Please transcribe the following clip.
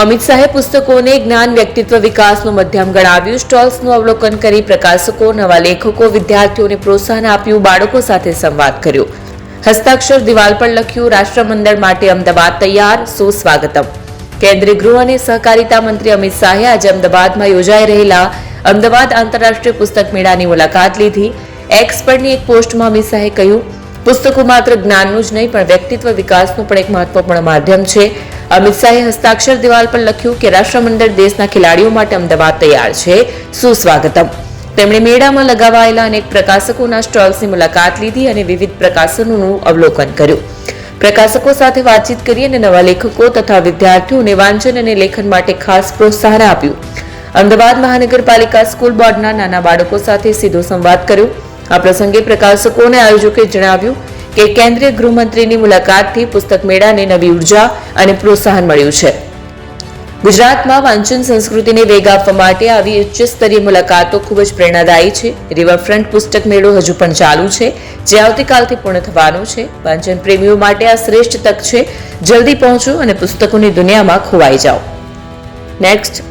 અમિત શાહે પુસ્તકોને જ્ઞાન, વ્યક્તિત્વ, વિકાસનું માધ્યમ ગણાવ્યું. સ્ટોલ્સનું અવલોકન કરી પ્રકાશકો, નવા લેખકો, વિદ્યાર્થીઓને પ્રોત્સાહન આપ્યું, બાળકો સાથે સંવાદ કર્યો. હસ્તાક્ષર દિવાલ પર લખ્યું, રાષ્ટ્રમંડળ માટે અમદાવાદ તૈયાર સુસ્વાગતમ કેન્દ્રીય ગૃહ અને સહકારિતા મંત્રી અમિત શાહે આજે અમદાવાદમાં યોજાઈ રહેલા અમદાવાદ આંતરરાષ્ટ્રીય પુસ્તક મેળાની મુલાકાત લીધી. એક્સ પરની એક પોસ્ટમાં અમિત શાહે કહ્યું, પુસ્તકો માત્ર જ્ઞાનનું જ નહીં, પણ વ્યક્તિત્વ વિકાસનું પણ એક મહત્વપૂર્ણ માધ્યમ છે. અમિત શાહે હસ્તાક્ષર દિવાલ પર લખ્યું કે રાષ્ટ્રમંડળ દેશના ખેલાડીઓ માટે અમદાવાદ તૈયાર છે. સુસ્વાગતમ. તેમણે મેળામાં લગાવાયેલા અનેક પ્રકાશકોના સ્ટોલ્સની મુલાકાત લીધી અને વિવિધ પ્રકાશનોનું અવલોકન કર્યું. પ્રકાશકો સાથે વાતચીત કરી અને નવા લેખકો તથા વિદ્યાર્થીઓને વાંચન અને લેખન માટે ખાસ પ્રોત્સાહન આપ્યું. અમદાવાદ મહાનગરપાલિકા સ્કૂલ બોર્ડના નાના બાળકો સાથે સીધો સંવાદ કર્યો. આ પ્રસંગે પ્રકાશકો અને આયોજકે જણાવ્યું કે કેન્દ્રીય ગૃહમંત્રીની મુલાકાતથી પુસ્તક મેળાને નવી ઊર્જા અને પ્રોત્સાહન મળ્યું છે. ગુજરાતમાં વાંચન સંસ્કૃતિને વેગ આપવા માટે આવી ઉચ્ચ સ્તરીય મુલાકાતો ખૂબ જ પ્રેરણાદાયી છે. રિવરફ્રન્ટ પુસ્તક મેળો હજુ પણ ચાલુ છે. જે આવતીકાલથી પૂર્ણ થવાનો છે. વાંચન પ્રેમીઓ માટે આ શ્રેષ્ઠ તક છે. જલ્દી પહોંચો અને પુસ્તકોની દુનિયામાં ખોવાઈ જાઓ. નેક્સ્ટ